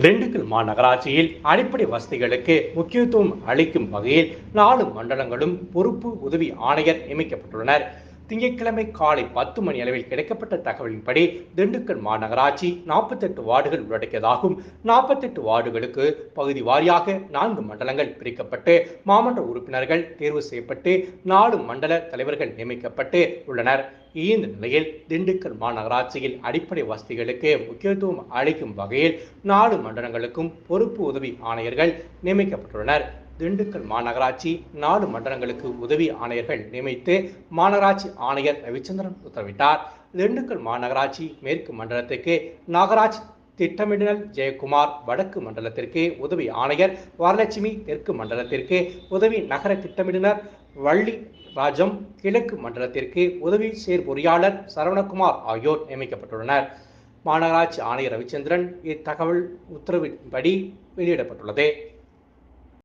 திண்டுக்கல் மாநகராட்சியில் அடிப்படை வசதிகளுக்கு முக்கியத்துவம் அளிக்கும் வகையில் நாலு மண்டலங்களும் பொறுப்பு உதவி ஆணையர் நியமிக்கப்பட்டுள்ளனர். திங்கட்கிழமை காலை பத்து மணி அளவில் கிடைக்கப்பட்ட தகவலின்படி திண்டுக்கல் மாநகராட்சி நாற்பத்தெட்டு வார்டுகள் உள்ளடக்கியதாகும். நாற்பத்தெட்டு வார்டுகளுக்கு பகுதி வாரியாக நான்கு மண்டலங்கள் பிரிக்கப்பட்டு மாமன்ற உறுப்பினர்கள் தேர்வு செய்யப்பட்டு நாலு மண்டல தலைவர்கள் நியமிக்கப்பட்டு உள்ளனர். இந்த நிலையில் திண்டுக்கல் மாநகராட்சியில் அடிப்படை வசதிகளுக்கு முக்கியத்துவம் அளிக்கும் வகையில் நாலு மண்டலங்களுக்கும் பொறுப்பு உதவி ஆணையர்கள் நியமிக்கப்பட்டுள்ளனர். திண்டுக்கல் மாநகராட்சி நாலு மண்டலங்களுக்கு உதவி ஆணையர்கள் நியமித்து மாநகராட்சி ஆணையர் ரவிச்சந்திரன் உத்தரவிட்டார். திண்டுக்கல் மாநகராட்சி மேற்கு மண்டலத்துக்கு நாகராஜ் திட்டமிடல் ஜெயக்குமார் வடக்கு மண்டலத்திற்கு உதவி ஆணையர் வரலட்சுமி தெற்கு மண்டலத்திற்கு உதவி நகர திட்டமிடுனர் வள்ளி ராஜம் கிழக்கு மண்டலத்திற்கு உதவி செயற்பொறியாளர் சரவணகுமார் ஆகியோர் நியமிக்கப்பட்டுள்ளனர். மாநகராட்சி ஆணையர் ரவிச்சந்திரன் இத்தகவல் உத்தரவின்படி வெளியிடப்பட்டுள்ளது.